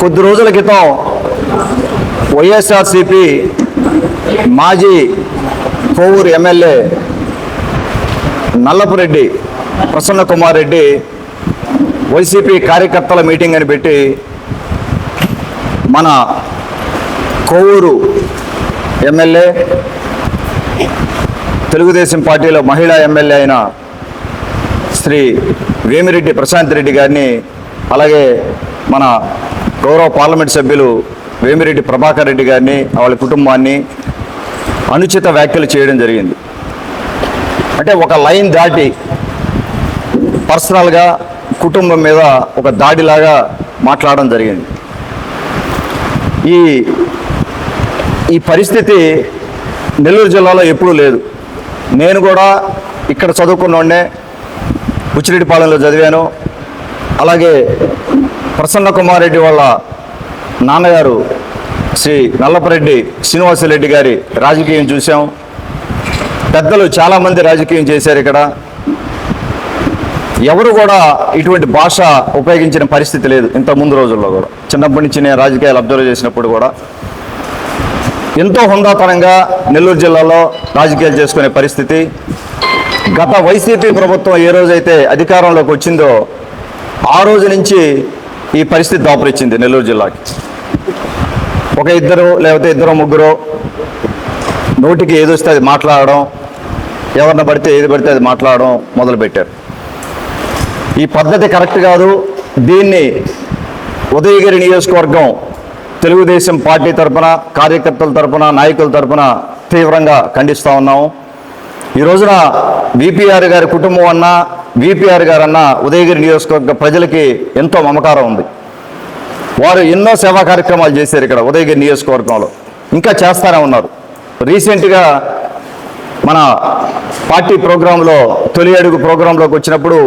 కొద్ది రోజుల క్రితం వైఎస్ఆర్సిపి మాజీ కోవూరు ఎమ్మెల్యే నల్లపురెడ్డి ప్రసన్న కుమార్ రెడ్డి వైసీపీ కార్యకర్తల మీటింగ్ అని పెట్టి మన కోవూరు ఎమ్మెల్యే తెలుగుదేశం పార్టీలో మహిళా ఎమ్మెల్యే అయిన శ్రీ వేమిరెడ్డి ప్రశాంత్ రెడ్డి గారిని అలాగే మన గౌరవ పార్లమెంట్ సభ్యులు వేమిరెడ్డి ప్రభాకర్ రెడ్డి గారిని వాళ్ళ కుటుంబాన్ని అనుచిత వ్యాఖ్యలు చేయడం జరిగింది. అంటే ఒక లైన్ దాటి పర్సనల్గా కుటుంబం మీద ఒక దాడిలాగా మాట్లాడడం జరిగింది. ఈ ఈ పరిస్థితి నెల్లూరు జిల్లాలో ఎప్పుడూ లేదు. నేను కూడా ఇక్కడ చదువుకున్నోడే ఉచ్చిరెడ్డిపాలెంలో చదివాను. అలాగే ప్రసన్న కుమార్ రెడ్డి వాళ్ళ నాన్నగారు శ్రీ నల్లపరెడ్డి శ్రీనివాసరెడ్డి గారి రాజకీయం చూసాం పెద్దలు చాలామంది రాజకీయం చేశారు ఇక్కడ. ఎవరు కూడా ఇటువంటి భాష ఉపయోగించిన పరిస్థితి లేదు ఇంత ముందు రోజుల్లో కూడా. చిన్నప్పటి నుంచి నేను రాజకీయాలు అబ్జర్వ్ చేసినప్పుడు కూడా. ఎంతో హుందాతనంగా నెల్లూరు జిల్లాలో రాజకీయాలు చేసుకునే పరిస్థితి. గత వైసీపీ ప్రభుత్వం ఏ రోజైతే అధికారంలోకి వచ్చిందో ఆ రోజు నుంచి ఈ పరిస్థితి దాపరిచ్చింది నెల్లూరు జిల్లాకి. ఒక ఇద్దరు లేకపోతే ఇద్దరు ముగ్గురు నోటికి ఏది వస్తే అది మాట్లాడడం ఎవరిని పడితే ఏది పడితే అది మాట్లాడడం మొదలుపెట్టారు. ఈ పద్ధతి కరెక్ట్ కాదు. దీన్ని ఉదయగిరి నియోజకవర్గం తెలుగుదేశం పార్టీ తరపున కార్యకర్తల తరఫున నాయకుల తరఫున తీవ్రంగా ఖండిస్తూ ఉన్నాము. ఈ రోజున విపిఆర్ గారి కుటుంబం అన్నా విపిఆర్ గారన్న ఉదయగిరి నియోజకవర్గ ప్రజలకి ఎంతో మమకారం ఉంది. వారు ఎన్నో సేవా కార్యక్రమాలు చేశారు ఇక్కడ ఉదయగిరి నియోజకవర్గంలో. ఇంకా చేస్తానే ఉన్నారు. రీసెంట్గా మన పార్టీ ప్రోగ్రాంలో తొలి అడుగు ప్రోగ్రాంలోకి వచ్చినప్పుడు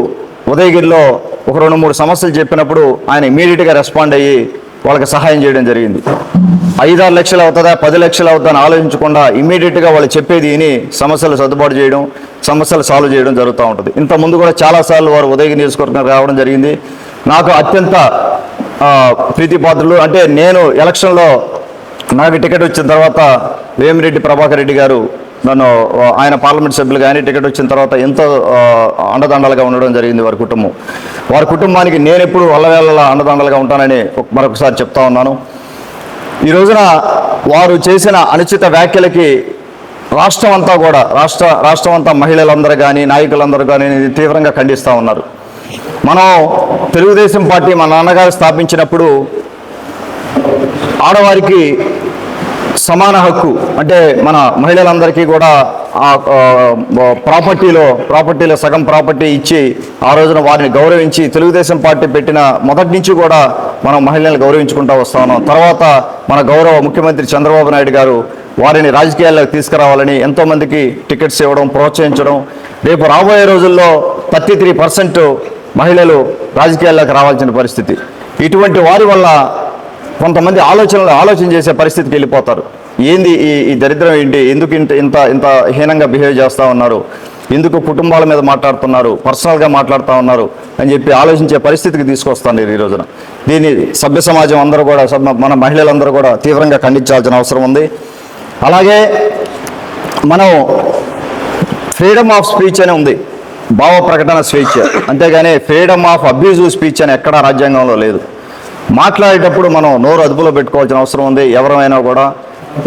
ఉదయగిరిలో ఒక రెండు మూడు సమస్యలు చెప్పినప్పుడు ఆయన ఇమీడియట్గా రెస్పాండ్ అయ్యి వాళ్ళకి సహాయం చేయడం జరిగింది. ఐదారు లక్షలు అవుతుందా పది లక్షలు అవుతుందా అని ఆలోచించకుండా ఇమీడియట్గా వాళ్ళు చెప్పేది విని సమస్యలు సర్దుబాటు చేయడం సమస్యలు సాల్వ్ చేయడం జరుగుతూ ఉంటుంది. ఇంత ముందు కూడా చాలాసార్లు వారు ఉదయం నియోజకవర్గం రావడం జరిగింది. నాకు అత్యంత ప్రీతిపాత్రులు అంటే నేను ఎలక్షన్లో నాకు టికెట్ వచ్చిన తర్వాత వేమిరెడ్డి ప్రభాకర్ రెడ్డి గారు నన్ను ఆయన పార్లమెంట్ సభ్యులు కానీ టికెట్ వచ్చిన తర్వాత ఎంతో ఆ, అండదండలుగా ఉండడం జరిగింది వారి కుటుంబం. వారి కుటుంబానికి నేను ఎప్పుడు అల్లవేళలా అండదండలుగా ఉంటానని మరొకసారి చెప్తా ఉన్నాను. ఈ రోజున వారు చేసిన అనుచిత వ్యాఖ్యలకి రాష్ట్రం అంతా కూడా రాష్ట్ర రాష్ట్రం అంతా మహిళలందరూ కానీ నాయకులందరూ కానీ తీవ్రంగా ఖండిస్తూ ఉన్నారు. మనం తెలుగుదేశం పార్టీ మా నాన్నగారు స్థాపించినప్పుడు ఆడవారికి సమాన హక్కు అంటే మన మహిళలందరికీ కూడా ఆ ప్రాపర్టీలో ప్రాపర్టీలో సగం ప్రాపర్టీ ఇచ్చి ఆ రోజున వారిని గౌరవించి తెలుగుదేశం పార్టీ పెట్టిన మొదటి నుంచి కూడా మనం మహిళలను గౌరవించుకుంటూ వస్తా ఉన్నాం. తర్వాత మన గౌరవ ముఖ్యమంత్రి చంద్రబాబు నాయుడు గారు వారిని రాజకీయాల్లోకి తీసుకురావాలని ఎంతోమందికి టికెట్స్ ఇవ్వడం ప్రోత్సహించడం రేపు రాబోయే రోజుల్లో థర్టీ త్రీ పర్సెంట్ మహిళలు రాజకీయాల్లోకి రావాల్సిన పరిస్థితి. ఇటువంటి వారి వల్ల కొంతమంది ఆలోచనలు ఆలోచన చేసే పరిస్థితికి వెళ్ళిపోతారు. ఏంది ఈ ఈ దరిద్రం ఏంటి? ఎందుకు ఇంత ఇంత ఇంత హీనంగా బిహేవ్ చేస్తూ ఉన్నారు? ఎందుకు కుటుంబాల మీద మాట్లాడుతున్నారు? పర్సనల్గా మాట్లాడుతూ ఉన్నారు? అని చెప్పి ఆలోచించే పరిస్థితికి తీసుకొస్తాను ఈ రోజున. దీన్ని సభ్య సమాజం అందరూ కూడా మన మహిళలందరూ కూడా తీవ్రంగా ఖండించాల్సిన అవసరం ఉంది. అలాగే మనం ఫ్రీడమ్ ఆఫ్ స్పీచ్ అని ఉంది. భావ ప్రకటన స్వేచ్ఛ అంతేగాని ఫ్రీడమ్ ఆఫ్ అబ్యూజివ్ స్పీచ్ అని ఎక్కడా రాజ్యాంగంలో లేదు. మాట్లాడేటప్పుడు మనం నోరు అదుపులో పెట్టుకోవాల్సిన అవసరం ఉంది. ఎవరైనా కూడా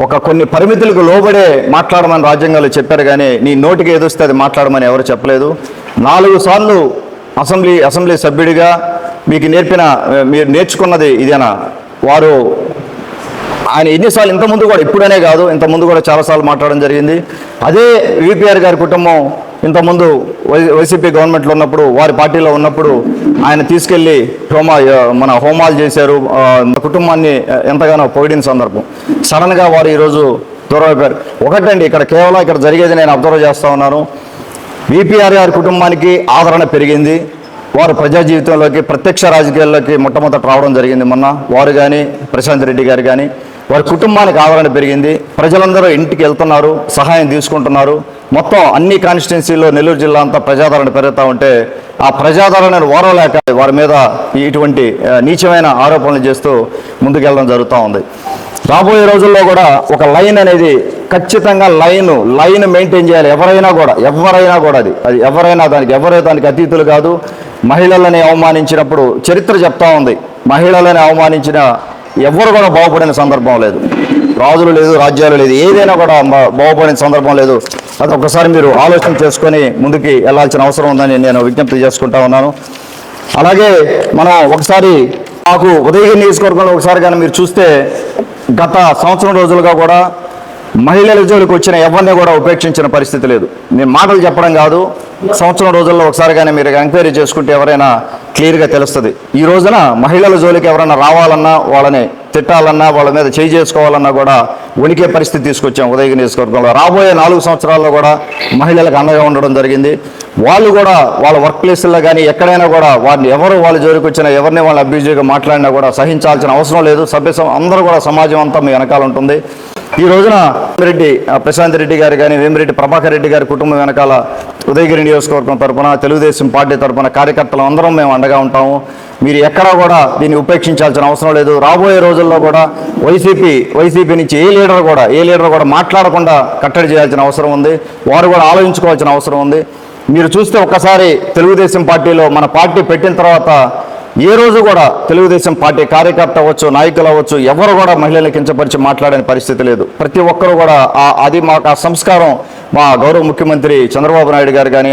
ఒక కొన్ని పరిమితులకు లోబడే మాట్లాడమని రాజ్యాంగంలో చెప్పారు కానీ నీ నోటికి ఏదొస్తే అది మాట్లాడమని ఎవరు చెప్పలేదు. నాలుగు సార్లు అసెంబ్లీ అసెంబ్లీ సభ్యుడిగా మీకు నేర్పిన మీరు నేర్చుకున్నది ఇదేనా? వారు ఆయన ఎన్నిసార్లు ఇంతకుముందు కూడా ఇప్పుడనే కాదు ఇంతకుముందు కూడా చాలాసార్లు మాట్లాడడం జరిగింది. అదే విపిఆర్ గారి కుటుంబం ఇంతకుముందు వై వైసీపీ గవర్నమెంట్లో ఉన్నప్పుడు వారి పార్టీలో ఉన్నప్పుడు ఆయన తీసుకెళ్ళి హోమా మన హోమాలు చేశారు. కుటుంబాన్ని ఎంతగానో పొగిడిన సందర్భం. సడన్గా వారు ఈరోజు దూరం అయిపోయారు. ఒకటండి ఇక్కడ కేవలం ఇక్కడ జరిగేది నేను అబ్జర్వ్ చేస్తూ ఉన్నాను. విపిఆర్ గారి కుటుంబానికి ఆదరణ పెరిగింది. వారు ప్రజా జీవితంలోకి ప్రత్యక్ష రాజకీయాల్లోకి మొట్టమొదట రావడం జరిగింది మొన్న. వారు కానీ ప్రశాంత్ రెడ్డి గారు కానీ వారి కుటుంబానికి ఆదరణ పెరిగింది. ప్రజలందరూ ఇంటికి వెళ్తున్నారు సహాయం తీసుకుంటున్నారు. మొత్తం అన్ని కాన్స్టిట్యున్సీలో నెల్లూరు జిల్లా అంతా ప్రజాదరణ పెరుగుతూ ఉంటే ఆ ప్రజాదరణను ఓరలేక వారి మీద ఇటువంటి నీచమైన ఆరోపణలు చేస్తూ ముందుకెళ్ళడం జరుగుతూ ఉంది. రాబోయే రోజుల్లో కూడా ఒక లైన్ అనేది ఖచ్చితంగా లైన్ లైన్ మెయింటైన్ చేయాలి. ఎవరైనా కూడా ఎవరైనా కూడా అది అది ఎవరైనా దానికి ఎవరే దానికి అతీతులు కాదు. మహిళలని అవమానించినప్పుడు చరిత్ర చెప్తా ఉంది. మహిళలని అవమానించిన ఎవరు కూడా బాగుపడిన సందర్భం లేదు. రాజులు లేదు రాజ్యాలు లేదు ఏదైనా కూడా బాగుపడిన సందర్భం లేదు. అది ఒకసారి మీరు ఆలోచన చేసుకొని ముందుకి వెళ్ళాల్సిన అవసరం ఉందని నేను విజ్ఞప్తి చేసుకుంటా ఉన్నాను. అలాగే మనం ఒకసారి మాకు ఉదయగిరి నియోజకవర్గంలో ఒకసారి కానీ మీరు చూస్తే గత సంవత్సరం రోజులుగా కూడా మహిళల జోలికి వచ్చిన ఎవరిని కూడా ఉపేక్షించిన పరిస్థితి లేదు. నేను మాటలు చెప్పడం కాదు సంవత్సరం రోజుల్లో ఒకసారి కానీ మీరు ఎంక్వైరీ చేసుకుంటే ఎవరైనా క్లియర్గా తెలుస్తుంది. ఈ రోజున మహిళల జోలికి ఎవరైనా రావాలన్నా వాళ్ళని తిట్టాలన్నా వాళ్ళ మీద చేయి చేసుకోవాలన్నా కూడా ఉనికే పరిస్థితి తీసుకొచ్చాం ఉదయగిరి నియోజకవర్గంలో. రాబోయే నాలుగు సంవత్సరాల్లో కూడా మహిళలకు అండగా ఉండడం జరిగింది. వాళ్ళు కూడా వాళ్ళ వర్క్ ప్లేస్లో కానీ ఎక్కడైనా కూడా వారిని ఎవరు వాళ్ళ జోలికి వచ్చినా ఎవరిని వాళ్ళు అభ్యర్థిగా మాట్లాడినా కూడా సహించాల్సిన అవసరం లేదు. సభ్య అందరూ కూడా సమాజం అంతా మీ వెనకాల ఉంటుంది. ఈ రోజున రెడ్డి ప్రశాంత్ రెడ్డి గారు కానీ వేమిరెడ్డి ప్రభాకర్ రెడ్డి గారి కుటుంబం వెనకాల ఉదయగిరి నియోజకవర్గం తరపున తెలుగుదేశం పార్టీ తరపున కార్యకర్తలు అందరం మేము అండగా ఉంటాము. మీరు ఎక్కడా కూడా దీన్ని ఉపేక్షించాల్సిన అవసరం లేదు. రాబోయే రోజుల్లో కూడా వైసీపీ వైసీపీ నుంచి ఏ లీడర్ కూడా ఏ లీడర్ కూడా మాట్లాడకుండా కట్టడి చేయాల్సిన అవసరం ఉంది. వారు కూడా ఆలోచించుకోవాల్సిన అవసరం ఉంది. మీరు చూస్తే ఒక్కసారి తెలుగుదేశం పార్టీలో మన పార్టీ పెట్టిన తర్వాత ఏ రోజు కూడా తెలుగుదేశం పార్టీ కార్యకర్త అవ్వచ్చు నాయకులు అవ్వచ్చు ఎవరు కూడా మహిళలను కించపరిచి మాట్లాడని పరిస్థితి లేదు. ప్రతి ఒక్కరు కూడా ఆ- అది మాకు ఆ సంస్కారం మా గౌరవ ముఖ్యమంత్రి చంద్రబాబు నాయుడు గారు కానీ